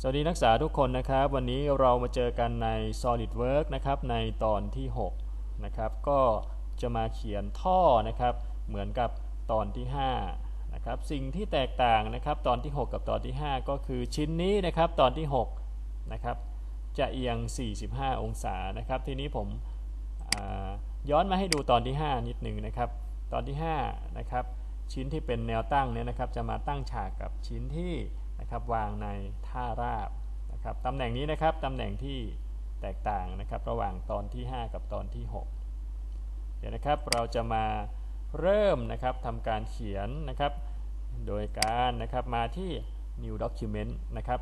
สวัสดีนักศึกษาทุกคนนะครับ วันนี้เรามาเจอกันใน SolidWorks นะครับในตอนที่ 6 นะครับ ก็จะมาเขียนท่อนะครับ เหมือนกับตอนที่ 5 นะครับ สิ่งที่แตกต่างนะครับตอนที่ 6 กับตอนที่ 5 ก็คือชิ้นนี้นะครับตอนที่ 6 นะครับ จะเอียง 45 องศานะครับ ทีนี้ผมย้อนมาให้ดูตอนที่ 5 นิดหนึ่งนะครับ ตอนที่ 5 นะครับ ชิ้นที่เป็นแนวตั้งเนี่ยนะครับ จะมาตั้งฉากกับชิ้นที่ นะครับวางในท่าราบนะครับตำแหน่งนี้นะครับตำแหน่งที่แตกต่างนะครับระหว่างตอนที่ 5 กับตอนที่ 6 เดี๋ยวนะครับเราจะมาเริ่มนะครับทำการเขียนนะครับ โดยการนะครับมาที่ new document นะครับ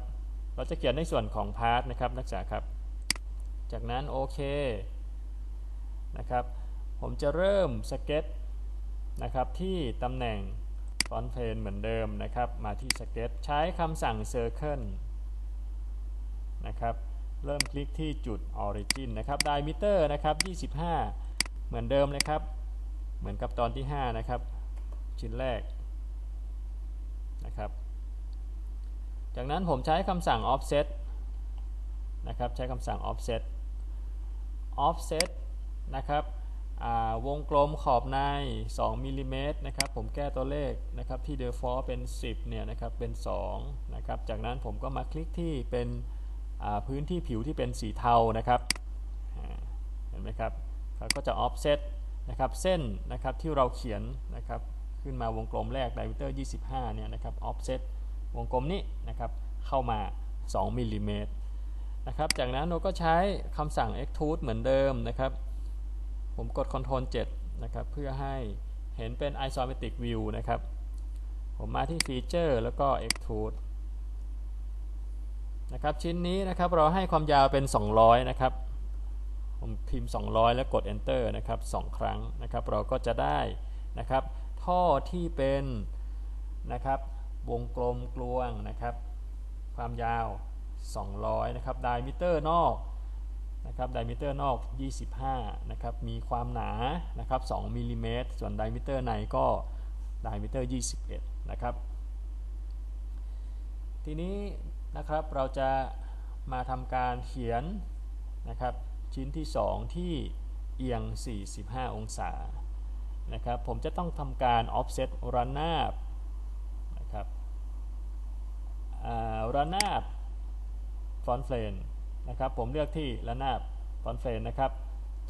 เราจะเขียนในส่วนของ part นะครับนักศึกษาครับ จากนั้นโอเคนะครับผมจะเริ่มสเก็ตนะครับที่ตำแหน่ง อนเพลนเหมือนเดิมนะครับ มาที่สเก็ตใช้คำสั่ง Circle นะครับ เริ่มคลิกที่จุด Origin นะครับ Diameter นะครับ 25 เหมือนเดิมเลยครับ เหมือนกับตอนที่ 5 นะครับ ชิ้นแรกนะครับ จากนั้นผมใช้คำสั่ง Offset นะครับ ใช้คำสั่ง Offset Offset นะครับ วงกลมขอบใน 2มิลิเมตรนะครับ ผมแก้ตัวเลขนะครับที่ default เป็น 10 เนี่ยนะครับ เป็น 2 นะครับ จากนั้นผมก็มาคลิกที่เป็นพื้นที่ผิวที่เป็นสีเทานะครับ เห็นไหมครับเขาก็จะ offset นะครับ เส้นนะครับที่เราเขียนนะครับ ขึ้นมาวงกลมแรก diameter 25 เนี่ยนะครับ offset วงกลมนี้นะครับ เข้ามา 2มิลิเมตรนะครับ จากนั้นเราก็ใช้คำสั่ง extrude เหมือนเดิมนะครับ ผมกด Ctrl 7 นะครับ เพื่อให้เห็นเป็น isometric view นะครับ ผมมาที่ Feature แล้วก็ Extrude นะครับ ชิ้นนี้นะครับเราให้ความยาวเป็น 200 นะครับ ผมพิมพ์ 200 แล้วกด Enter นะครับ 2 ครั้งนะครับ เราก็จะได้นะครับ ท่อที่เป็นนะครับ วงกลมกลวงนะครับ ความยาว 200 นะครับ diameter นอก นะครับไดมิเตอร์นอก 25 นะครับ มีความหนา นะครับ 2มิลิเมตร ส่วนไดมิเตอร์ในก็ไดมิเตอร์ 21 นะครับ ทีนี้นะครับ เราจะมาทำการเขียนนะครับ ชิ้นที่ 2 ที่เอียง 45 องศา นะครับ ผมจะต้องทำการ offset ระนาบ นะครับระนาบฟอ นะครับ ผมเลือกที่ระนาบฟอนเฟนนะครับ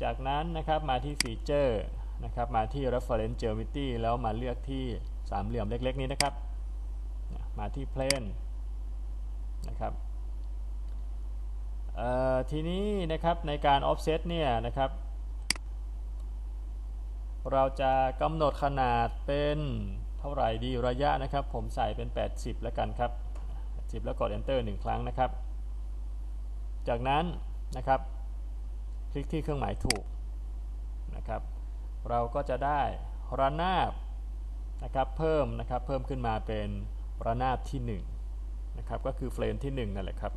จากนั้นนะครับมาที่ฟีเจอร์นะครับ มาที่ reference geometry แล้วมาเลือกที่สามเหลี่ยมเล็ก ๆ นี้นะครับ มาที่ plane นะครับทีนี้นะครับในการ offset เนี่ยนะครับ เราจะกำหนดขนาดเป็นเท่าไหร่ดีระยะนะครับ ผมใส่เป็น 80 แล้วกันครับ 10 แล้วกด enter 1 ครั้งนะครับ จากนั้นนะครับ คลิกที่เครื่องหมายถูกนะครับ เราก็จะได้ระนาบนะครับเพิ่มนะครับเพิ่มขึ้นมาเป็นระนาบที่1นะครับก็คือเฟรมที่1นั่นแหละครับ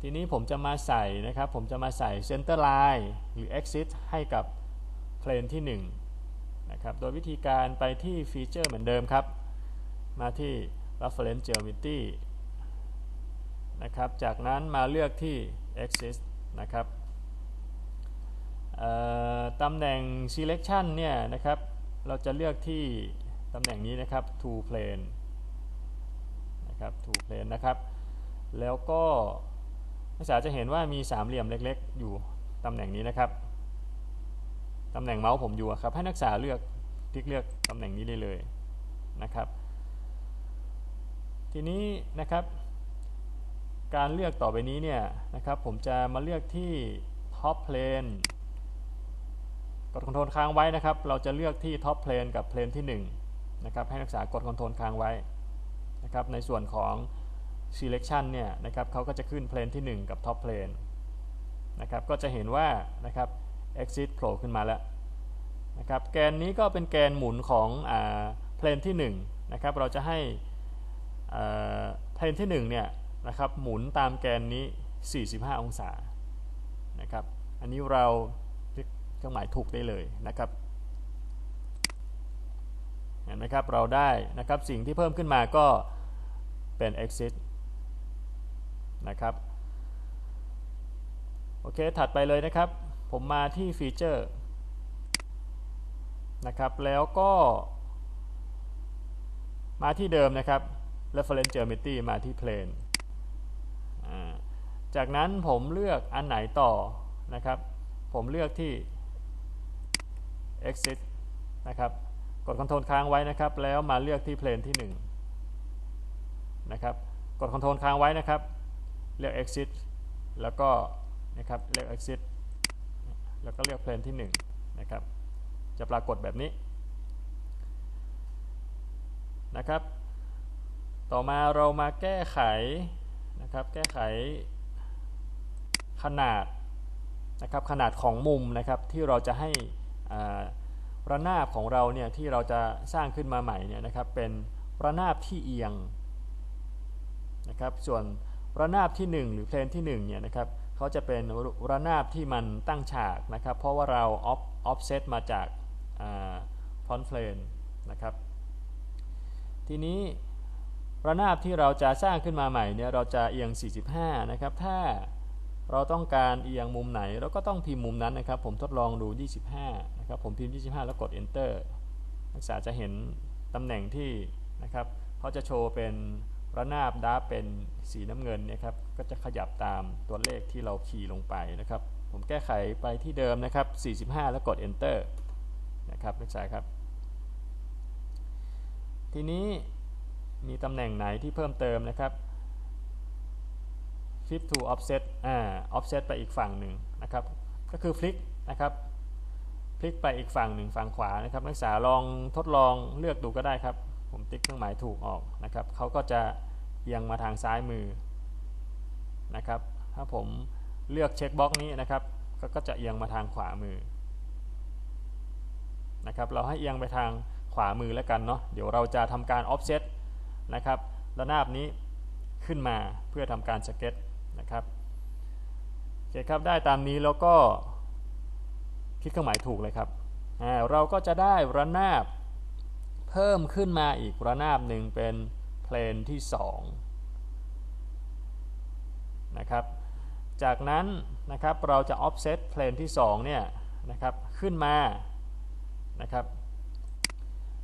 ทีนี้ผมจะมาใส่นะครับผมจะมาใส่เซนเตอร์ไลน์หรือ exit ให้กับเพลนที่1นะครับโดยวิธีการไปที่ฟีเจอร์เหมือนเดิมครับ มาที่ reference geometry นะครับ จากนั้นมาเลือกที่ axis นะครับตำแหน่ง selection เนี่ยนะครับ เราจะเลือกที่ตำแหน่งนี้นะครับ to plane นะครับ to plane นะครับ แล้วก็นักศึกษาจะเห็นว่ามีสามเหลี่ยมเล็กๆ อยู่ตำแหน่งนี้นะครับตำแหน่งเมาส์ผมอยู่ครับ ให้นักศึกษาเลือกคลิกเลือกตำแหน่งนี้ได้เลยนะครับ ทีนี้นะครับ การเลือกต่อไปนี้เนี่ยนะครับผมจะมาเลือกที่ Top Plane กดคอนโทรลค้างไว้นะครับ เราจะเลือกที่ Top Plane กับ Plane ที่1นะครับให้นักศึกษากดคอนโทรลค้างไว้นะครับในส่วนของ Selection เนี่ยนะครับเขาก็จะขึ้น Plane ที่ 1 กับ Top Plane นะครับก็จะเห็นว่านะครับ Exit โผล่ขึ้นมาแล้วนะครับแกนนี้ก็เป็นแกนหมุนของอ่า Plane ที่1นะครับเราจะให้อ่า Plane ที่1เนี่ย นะครับหมุนตามแกนนี้ 45 องศานะครับอันนี้เราเครื่องหมายถูกได้เลยนะครับเห็นไหมครับเราได้นะครับสิ่งที่เพิ่มขึ้นมาก็เป็น exit นะครับโอเคถัดไปเลยนะครับ ผมมาที่ฟีเจอร์นะครับแล้วก็ มาที่เดิมนะครับ reference geometry มาที่ plane จากนั้นผมเลือกอันไหนต่อนะครับ ผมเลือกที่ exit นะครับ กด Ctrl ค้างไว้นะครับ แล้วมาเลือกที่ plane ที่1นะครับ กด Ctrl ค้างไว้นะครับ เลือก exit แล้วก็นะครับเลือก exit แล้วก็เลือก plane ที่1นะครับ จะปรากฏแบบนี้นะครับ ต่อมาเรามาแก้ไขนะครับ แก้ไข ขนาดนะครับขนาดของมุมนะครับที่เราจะให้ระนาบของเราเนี่ยที่เราจะสร้างขึ้นมาใหม่เนี่ยนะครับเป็นระนาบที่เอียงนะครับส่วนระนาบที่ 1 หรือเพลนที่1เนี่ยนะครับเขาจะเป็นระนาบที่มันตั้งฉากนะครับเพราะว่าเราออฟออฟเซตมาจากฟอนต์เพลนนะครับทีนี้ระนาบที่เราจะสร้างขึ้นมาใหม่เนี่ยเราจะเอียง 45 นะครับถ้า เราต้องการเอียงมุมไหนเราก็ต้องพิมพ์มุมนั้นนะครับ ผมทดลองดู 25 นะครับ ผมพิมพ์ 25 แล้วกด enter นักศึกษาจะเห็นตำแหน่งที่นะครับเขาจะโชว์เป็นระนาบดาเป็นสีน้ำเงินเนี่ยครับ ก็จะขยับตามตัวเลขที่เราคีย์ลงไปนะครับ ผมแก้ไขไปที่เดิมนะครับ 45 แล้วกด enter นะครับนักศึกษาครับ ทีนี้มีตำแหน่งไหนที่เพิ่มเติมนะครับ flip to offset อ่า offset ไปอีกฝั่งหนึ่งนะครับ ก็คือพลิกนะครับ พลิกไปอีกฝั่งหนึ่งฝั่งขวานะครับ นักศึกษาลองทดลองเลือกดูก็ได้ครับ ผมติ๊กเครื่องหมายถูกออกนะครับ เขาก็จะเอียงมาทางซ้ายมือนะครับ ถ้าผมเลือกเช็คบ็อกนี้นะครับ ก็จะเอียงมาทางขวามือนะครับ เราให้เอียงไปทางขวามือแล้วกันเนาะ เดี๋ยวเราจะทำการ offset นะครับ ระนาบนี้ขึ้นมาเพื่อทำการสเก็ต ครับโอเคครับได้ตามนี้แล้วก็คลิกเครื่องหมายถูกเลยครับเราก็จะได้ระนาบเพิ่มขึ้นมาอีกระนาบหนึ่งเป็นเพลนที่2นะครับจากนั้นนะครับเราจะ offset เพลนที่2เนี่ยนะครับขึ้นมานะครับ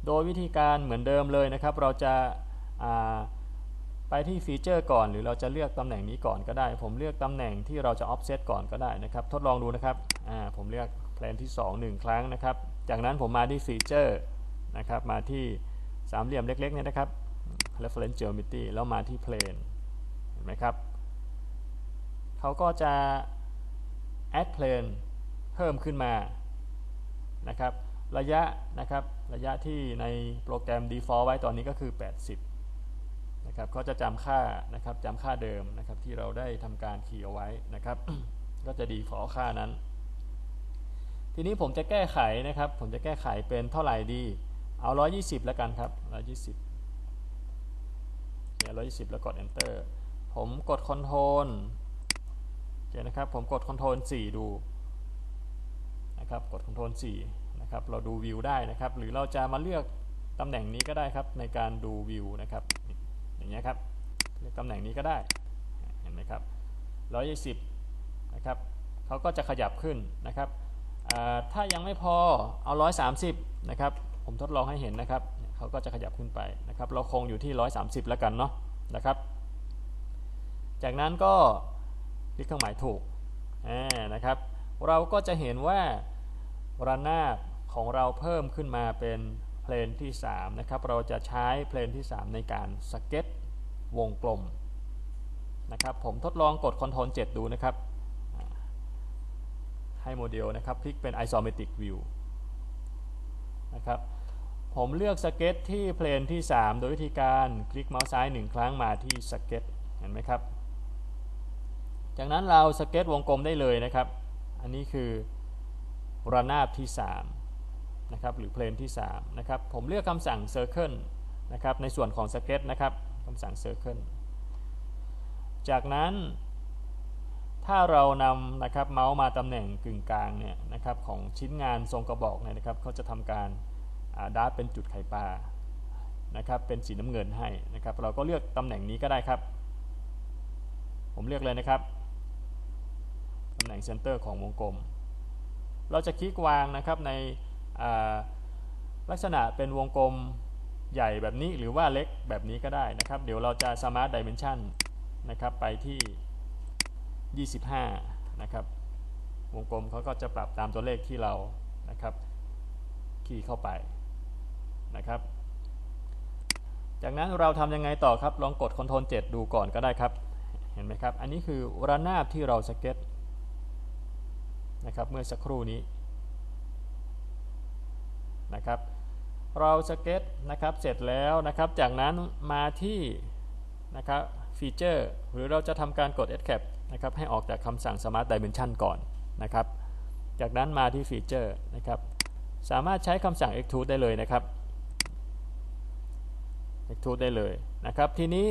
โดยวิธีการเหมือนเดิมเลยนะครับ เราจะ ไปที่ฟีเจอร์ก่อนหรือเราจะเลือกตำแหน่งนี้ก่อนก็ได้ ผมเลือกตำแหน่งที่เราจะ offset ก่อนก็ได้นะครับทดลองดูนะครับผมเลือกแพลนที่ 2 1 ครั้งนะครับ จากนั้นผมมาที่ฟีเจอร์นะครับมาที่สามเหลี่ยมเล็กๆเนี่ยนะครับ reference geometry แล้วมาที่ plane เห็นไหมครับเขาก็จะ add plane เพิ่มขึ้นมานะครับ ระยะนะครับระยะที่ในโปรแกรม default ไว้ตอนนี้ก็คือ 80 นะครับเขาจะจำค่านะครับจำค่าเดิมนะครับที่เราได้ทำการคีย์เอาไว้นะครับ ก็จะ default ค่านั้น ทีนี้ผมจะแก้ไขนะครับ ผมจะแก้ไขเป็นเท่าไหร่ดี เอา 120 แล้วกันครับ 120เนี่ย120 แล้วกด enter ผมกด control โอเคนะครับผมกด control 4 ดูนะครับกด control 4ครับเราดูวิวได้นะครับ หรือเราจะมาเลือกตำแหน่งนี้ก็ได้ครับในการดูวิวนะครับ อย่างเงี้ยครับเลือกตำแหน่งนี้ก็ได้เห็นไหมครับ120นะครับเขาก็จะขยับขึ้นนะครับถ้ายังไม่พอเอา130นะครับผมทดลองให้เห็นนะครับเขาก็จะขยับขึ้นไปนะครับเราคงอยู่ที่130แล้วกันเนาะนะครับ จากนั้นก็คลิกเครื่องหมายถูกนะครับ เราก็จะเห็นว่าระนาบของเราเพิ่มขึ้นมาเป็น เพลนที่3นะครับเราจะใช้เพลนที่ 3 ในการสเก็ตวงกลมนะครับผมทดลองกด Ctrl 7 ดูนะครับ ให้โมเดลนะครับคลิกเป็น isometric view นะครับผมเลือกสเก็ตที่เพลนที่ 3 โดยวิธีการคลิกเมาส์ซ้าย 1 ครั้งมาที่สเก็ตเห็นไหมครับ จากนั้นเราสเก็ตวงกลมได้เลยนะครับ อันนี้คือระนาบที่ 3 นะครับหรือเพลนที่3นะครับผมเลือกคำสั่ง Circle นะครับในส่วนของสเก็ตนะครับคำสั่ง Circle จากนั้น ถ้าเรานำนะครับเมาส์มาตำแหน่งกึ่งกลางเนี่ยนะครับของชิ้นงานทรงกระบอกเนี่ยนะครับเขาจะทำการดาร์เป็นจุดไข่ปลานะครับเป็นสีน้ำเงินให้นะครับเราก็เลือกตำแหน่งนี้ก็ได้ครับ ผมเรียกเลยนะครับตำแหน่งเซนเตอร์ของวงกลม เราจะคลิกวางนะครับใน ลักษณะเป็นวงกลมใหญ่แบบนี้หรือว่าเล็กแบบนี้ก็ได้นะครับ เดี๋ยวเราจะ Smart Dimension นะครับไปที่ 25 นะครับ วงกลมเขาก็จะปรับตามตัวเลขที่เรานะครับคีย์เข้าไปนะครับ จากนั้นเราทำยังไงต่อครับ ลองกด Ctrl 7 ดูก่อนก็ได้ครับ เห็นไหมครับ อันนี้คือระนาบที่เราสเก็ตนะครับ เมื่อสักครู่นี้ นะครับ เราสเก็ตนะครับเสร็จแล้วนะครับ จากนั้นมาที่นะครับฟีเจอร์หรือเราจะทำการกด Escape นะครับให้ออกจากคำสั่ง Smart Dimension ก่อนนะครับ จากนั้นมาที่ฟีเจอร์นะครับ สามารถใช้คำสั่ง extrude ได้เลยนะครับ extrude ได้เลยนะครับ ทีนี้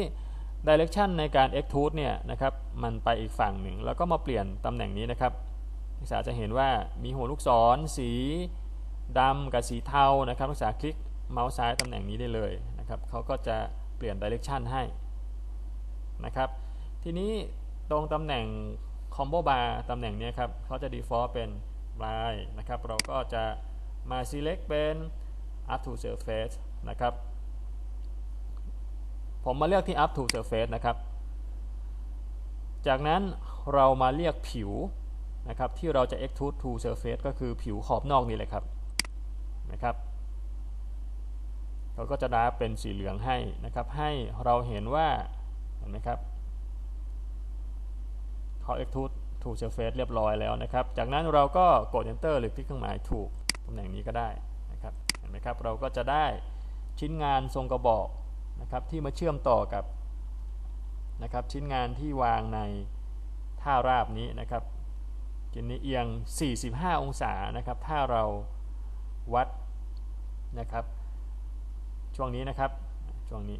direction ในการ extrude เนี่ยนะครับมันไปอีกฝั่งหนึ่ง แล้วก็มาเปลี่ยนตำแหน่งนี้นะครับนักศึกษาจะเห็นว่ามีหัวลูกศรสี ดำกับสีเทานะครับนักศึกษาคลิกเมาส์ซ้ายตำแหน่งนี้ได้เลยนะครับเขาก็จะเปลี่ยน direction ให้นะครับทีนี้ตรงตำแหน่ง combo bar ตำแหน่งนี้ครับเขาจะ default เป็น y นะครับเราก็จะมา select เป็น up to surface นะครับผมมาเลือกที่ up to surface นะครับ จากนั้นเรามาเรียกผิวนะครับที่เราจะ extrude to surface ก็คือผิวขอบนอกนี่แหละครับ นะครับเราก็จะดาเป็นสีเหลืองให้นะครับ ให้เราเห็นว่าเห็นไหมครับเขา extrude to surface เรียบร้อยแล้วนะครับ จากนั้นเราก็กด enter หรือคลิกเครื่องหมายถูกตำแหน่งนี้ก็ได้นะครับเห็นไหมครับเราก็จะได้ชิ้นงานทรงกระบอกนะครับที่มาเชื่อมต่อกับนะครับชิ้นงานที่วางในท่าราบนี้นะครับชิ้นนี้เอียง 45 องศานะครับถ้าเรา วัดนะครับ ช่วงนี้นะครับช่วงนี้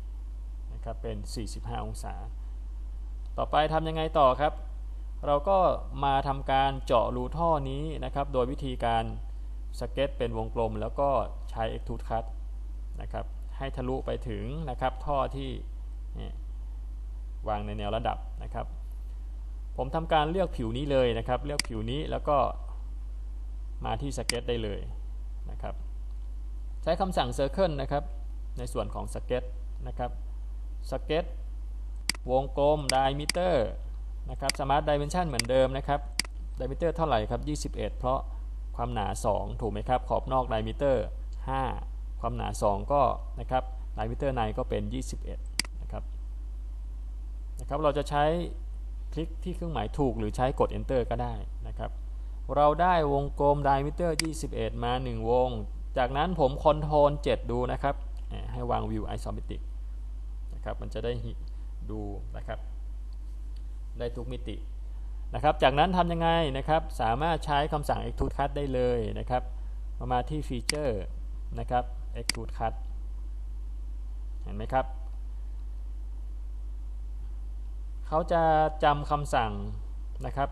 นะครับเป็น 45 องศา ต่อไปทำยังไงต่อครับ เราก็มาทำการเจาะรูท่อนี้นะครับ โดยวิธีการสเก็ตเป็นวงกลม แล้วก็ใช้ extrude cut นะครับให้ทะลุไปถึงนะครับท่อที่วางในแนวระดับนะครับ ผมทำการเลือกผิวนี้เลยนะครับ เลือกผิวนี้แล้วก็มาที่สเก็ตได้เลย นะครับ ใช้คำสั่ง circle นะครับ ในส่วนของสเก็ตนะครับสเก็ตวงกลม diameter นะครับ smart dimension เหมือนเดิมนะครับ diameter เท่าไหร่ครับ 21 เพราะความหนา 2 ถูกไหมครับ ขอบนอกไดมิเตอร์5ความหนา 2 ก็นะครับไดมิเตอร์ในก็เป็น 21 นะครับนะครับ เราจะใช้คลิกที่เครื่องหมายถูกหรือใช้กด enter ก็ได้นะครับ เราได้วงกลมไดมิเตอร์ 21 มา 1 วง จากนั้นผมคอนโทรล7ดูนะครับ ให้วางวิวไอโซอม e ติกนะครับมันจะได้ดูนะครับ ได้ทุกมิตินะครับ จากนั้นทำยังไงนะครับ สามารถใช้คำสั่ง extrude cut ได้เลยนะครับ มามาที่ฟีเจอร์นะครับ extrude cut เห็นไหมครับ เขาจะจำคำสั่งนะครับ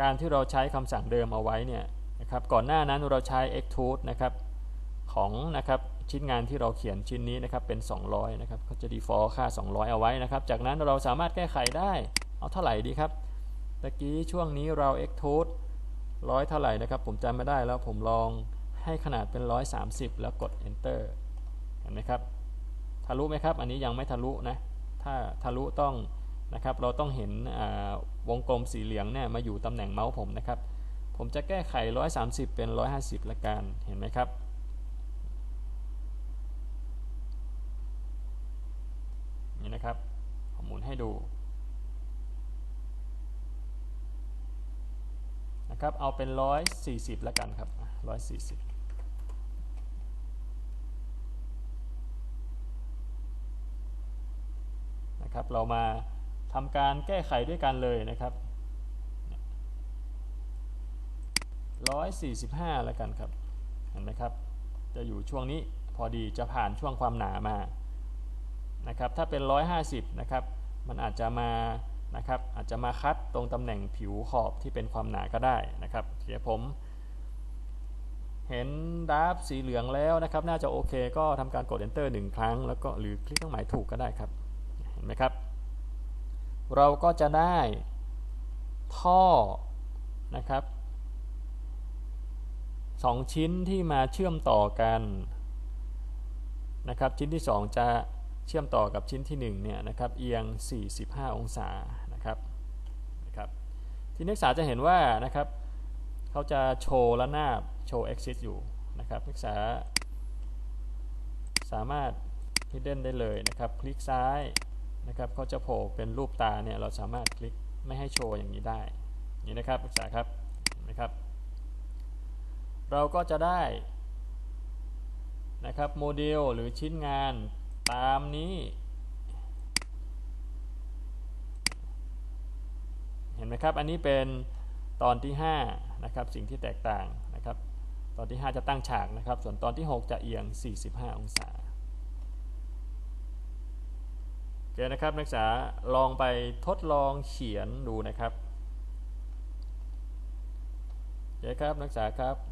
การที่เราใช้คำสั่งเดิมเอาไว้เนี่ยนะครับก่อนหน้านั้นเราใช้ extrude นะครับของนะครับชิ้นงานที่เราเขียนชิ้นนี้นะครับเป็น 200นะครับเขาจะ default ค่า 200 เอาไว้นะครับจากนั้นเราสามารถแก้ไขได้เอาเท่าไหร่ดีครับตะกี้ช่วงนี้เรา extrude ร้อยเท่าไหร่นะครับผมจำไม่ได้แล้วผมลองให้ขนาดเป็น 130 แล้วกด enter เห็นไหมครับทะลุไหมครับ อันนี้ยังไม่ทะลุนะถ้าทะลุต้อง นะครับ เราต้องเห็นวงกลมสีเหลืองเนี่ยมาอยู่ตำแหน่งเมาส์ผมนะครับ ผมจะแก้ไข 130 เป็น 150 ละกัน เห็นไหมครับ นี่นะครับ ผมหมุนให้ดูนะครับ เอาเป็น 140ล้วกันครับ 140นะครับเรามา ทำการแก้ไขด้วยกันเลยนะครับ145 แล้วกันครับ เห็นไหมครับ จะอยู่ช่วงนี้พอดีจะผ่านช่วงความหนามานะครับถ้าเป็น 150 นะครับ มันอาจจะมานะครับอาจจะมาคัดตรงตำแหน่งผิวขอบที่เป็นความหนาก็ได้นะครับเดี๋ยวผม เห็นดาร์ฟสีเหลืองแล้วนะครับ น่าจะโอเค ก็ทำการกด enter หนึ่งครั้ง แล้วก็หรือคลิกเครื่องหมายถูกก็ได้ครับ เห็นไหมครับ เราก็จะได้ท่อนะครับสองชิ้นที่มาเชื่อมต่อกันนะครับชิ้นที่ 2 จะเชื่อมต่อกับชิ้นที่1เนี่ยนะครับเอียง 45 องศานะครับนะครับที่นักศึกษาจะเห็นว่านะครับเขาจะโชว์ระนาบโชว์ axis อยู่นะครับนักศึกษาสามารถ hidden ได้เลยนะครับ คลิกซ้าย นะครับเขาจะโผล่เป็นรูปตาเนี่ยเราสามารถคลิกไม่ให้โชว์อย่างนี้ได้นี่นะครับนักศึกษาครับนไหมครับ เราก็จะได้นะครับโมเดลหรือชิ้นงานตามนี้เห็นไหมครับ อันนี้เป็นตอนที่5นะครับ สิ่งที่แตกต่างนะครับ ตอนที่ 5 จะตั้งฉากนะครับ ส่วนตอนที่ 6 จะเอียง 45 องศาโอเคนะครับนักศึกษาลองไปทดลองเขียนดูนะครับโอเคครับนักศึกษาครับ